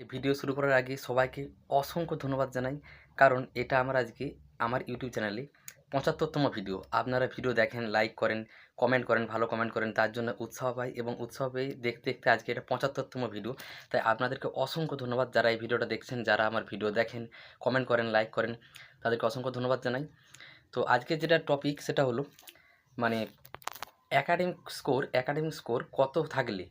এই ভিডিও শুরু করার আগে সবাইকে অসংখ্য ধন্যবাদ জানাই। কারণ এটা আমার আজকে আমার ইউটিউব চ্যানেলে পঁচাত্তরতম ভিডিও। আপনারা ভিডিও দেখেন লাইক করেন কমেন্ট করেন, ভালো কমেন্ট করেন, তার জন্য উৎসাহ পাই এবং উৎসাহ পেয়ে দেখতে দেখতে আজকে এটা পঁচাত্তরতম ভিডিও। তাই আপনাদেরকে অসংখ্য ধন্যবাদ যারা এই ভিডিওটা দেখছেন, যারা আমার ভিডিও দেখেন কমেন্ট করেন লাইক করেন, তাদেরকে অসংখ্য ধন্যবাদ জানাই। তো আজকে যেটা টপিক সেটা হলো মানে অ্যাকাডেমিক স্কোর অ্যাকাডেমিক স্কোর কত থাকলে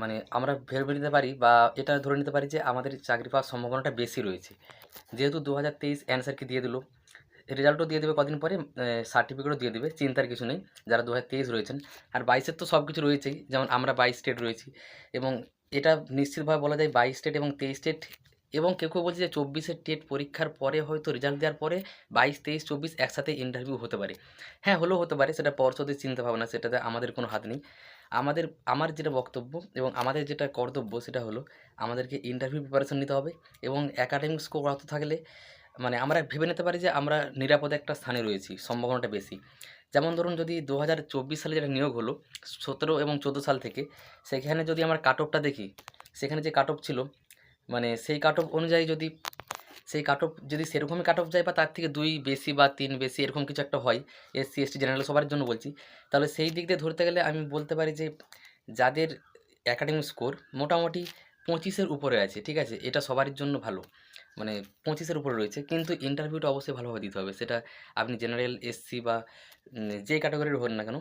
মানে আমরা ভেবে নিতে পারি বা এটা ধরে নিতে পারি যে আমাদের চাকরি পাওয়ার সম্ভাবনাটা বেশি রয়েছে। যেহেতু দু হাজার তেইশ অ্যান্সারকে দিয়ে দিল? রেজাল্টও দিয়ে দেবে কদিন পরে সার্টিফিকেটও দিয়ে দেবে, চিন্তার কিছু নেই, যারা দু হাজার তেইশ রয়েছেন। আর বাইশের তো সব কিছু রয়েছেই, যেমন আমরা বাইশ স্টেট রয়েছি এবং এটা নিশ্চিতভাবে বলা যায় বাইশ স্টেট এবং তেইশ স্টেট এবং কেউ কেউ বলছে যে চব্বিশের টেট পরীক্ষার পরে হয়তো রেজাল্ট দেওয়ার পরে বাইশ, তেইশ, চব্বিশ একসাথে ইন্টারভিউ হতে পারে। হ্যাঁ হলেও হতে পারে, সেটা পর্ষদের চিন্তা ভাবনা সেটাতে আমাদের কোনো হাত নেই। আমাদের, আমার যেটা বক্তব্য এবং আমাদের যেটা কর্তব্য সেটা হলো আমাদেরকে ইন্টারভিউ প্রিপারেশন নিতে হবে এবং একাডেমিক স্কোর অত থাকলে মানে আমরা ভেবে নিতে পারি যে আমরা নিরাপদে একটা স্থানে রয়েছি, সম্ভাবনাটা বেশি। যেমন ধরুন যদি দু হাজার চব্বিশ সালে যেটা নিয়োগ হলো, সতেরো এবং চোদ্দ সাল থেকে, সেখানে যদি আমার কাট দেখি, সেখানে যে কাট ছিল মানে সেই কাট অনুযায়ী যদি সেই কাট অফ যদি সেরকমই কাট অফ যায় বা তার থেকে দুই বেশি বা তিন বেশি এরকম কিছু একটা হয় এসসি এসটি জেনারেল সবার জন্য বলছি, তাহলে সেই দিক দিয়ে ধরতে গেলে আমি বলতে পারি যে যাদের একাডেমিক স্কোর মোটামুটি পঁচিশের উপরে আছে, ঠিক আছে? এটা সবারই জন্য ভালো মানে পঁচিশের উপরে রয়েছে, কিন্তু ইন্টারভিউটা অবশ্যই ভালোভাবে দিতে হবে। সেটা আপনি জেনারেল এসসি বা যে ক্যাটাগরির হন না কেন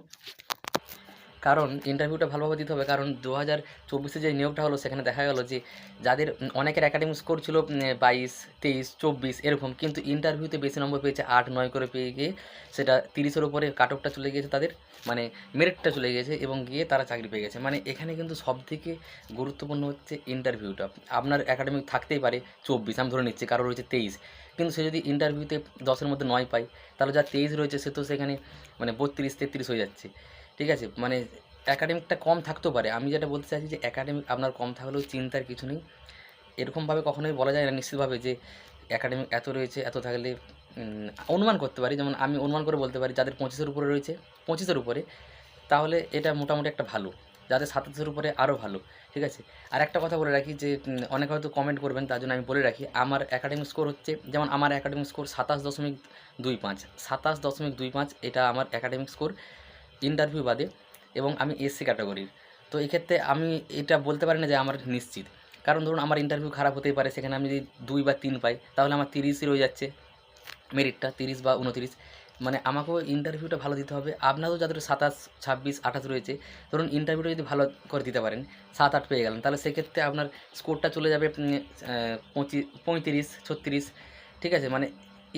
কারণ ইন্টারভিউটা ভালোভাবে দিতে হবে। কারণ দু হাজার চব্বিশে যে নিয়োগটা হলো, সেখানে দেখা গেল যে যাদের অনেকের একাডেমিক স্কোর ছিল বাইশ, তেইশ, চব্বিশ, এরকম, কিন্তু ইন্টারভিউতে বেশি নম্বর পেয়েছে আট, নয় করে পেয়ে গিয়ে সেটা তিরিশের উপরে কাট অফটা চলে গিয়েছে তাদের মানে মেরিটটা চলে গিয়েছে এবং গিয়ে তারা চাকরি পেয়ে গেছে। মানে এখানে কিন্তু সবথেকে গুরুত্বপূর্ণ হচ্ছে ইন্টারভিউটা আপনার একাডেমিক থাকতেই পারে চব্বিশ, আমি ধরে নিচ্ছি কারও রয়েছে তেইশ, কিন্তু সে যদি ইন্টারভিউতে দশের মধ্যে নয় পায়, তাহলে যা তেইশ রয়েছে, সে তো সেখানে মানে বত্রিশ, তেত্রিশ হয়ে যাচ্ছে। ঠিক আছে? মানে একাডেমিকটা কম থাকতেও পারে। আমি যেটা বলতে চাইছি যে একাডেমিক আপনার কম থাকলেও চিন্তার কিছু নেই। এরকমভাবে কখনোই বলা যায় না নিশ্চিতভাবে যে একাডেমিক এত রয়েছে, এত থাকলে অনুমান করতে পারি। যেমন আমি অনুমান করে বলতে পারি, যাদের পঁচিশের উপরে রয়েছে, পঁচিশের উপরে, তাহলে এটা মোটামুটি একটা ভালো। যাদের সাতাশের উপরে আরও ভালো। ঠিক আছে? আর একটা কথা বলে রাখি যে অনেকে হয়তো কমেন্ট করবেন, তার জন্য আমি বলে রাখি, আমার একাডেমিক স্কোর হচ্ছে, যেমন আমার একাডেমিক স্কোর সাতাশ দশমিক দুই পাঁচ। সাতাশ দশমিক দুই পাঁচ, এটা আমার একাডেমিক স্কোর ইন্টারভিউ বাদে এবং আমি এসসি ক্যাটাগরির তো এক্ষেত্রে আমি এটা বলতে পারি না যে আমার নিশ্চিত। কারণ ধরুন আমার ইন্টারভিউ খারাপ হতেই পারে, সেখানে আমি যদি দুই বা তিন পাই, তাহলে আমার তিরিশই রয়ে যাচ্ছে মেরিটটা তিরিশ বা উনতিরিশ। মানে আমাকেও ইন্টারভিউটা ভালো দিতে হবে। আপনারও যাদের সাতাশ, ছাব্বিশ, আঠাশ রয়েছে, ধরুন ইন্টারভিউটা যদি ভালো করে দিতে পারেন, সাত, আট পেয়ে গেলেন, তাহলে সেক্ষেত্রে আপনার স্কোরটা চলে যাবে পঁচিশ, পঁয়ত্রিশ, ছত্রিশ, ঠিক আছে? মানে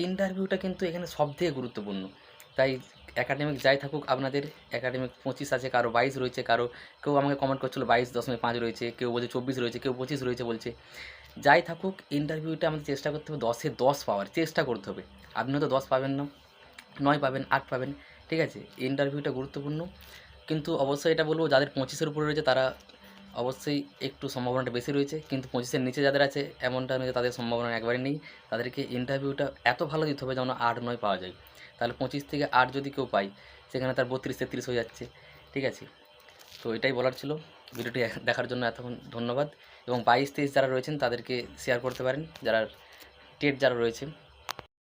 ইন্টারভিউটা কিন্তু এখানে সবথেকে গুরুত্বপূর্ণ। তাই একাডেমিক যাই থাকুক, আপনাদের একাডেমিক পঁচিশ আছে, কারও বাইশ রয়েছে, কারও কেউ আমাকে কমেন্ট করছিল বাইশ দশমিক পাঁচ রয়েছে, কেউ বলছে চব্বিশ রয়েছে, কেউ পঁচিশ রয়েছে বলছে। যাই থাকুক ইন্টারভিউটা আমাদের চেষ্টা করতে হবে, দশে দশ পাওয়ার, চেষ্টা করতে হবে। আপনি হয়তো দশ পাবেন না, নয় পাবেন, আট পাবেন, ঠিক আছে? ইন্টারভিউটা গুরুত্বপূর্ণ। কিন্তু অবশ্যই এটা বলব, যাদের পঁচিশের উপরে রয়েছে, তারা অবশ্যই একটু সম্ভাবনাটা বেশি রয়েছে, কিন্তু পঁচিশের নিচে যাদের আছে, এমনটা নয় তাদের সম্ভাবনা একবারে নেই। তাদেরকে ইন্টারভিউটা এত ভালো দিতে হবে যেন আট নয় পাওয়া যায়। তাহলে পঁচিশ থেকে আট যদি কেউ পায়, সেখানে তার বত্রিশ, তেত্রিশ হয়ে যাচ্ছে। ঠিক আছে? তো এটাই বলার ছিল। ভিডিওটি দেখার জন্য এতক্ষণ ধন্যবাদ। এবং বাইশ, তেইশ যারা রয়েছেন, তাদেরকে শেয়ার করতে পারেন। যারা টেট যারা রয়েছে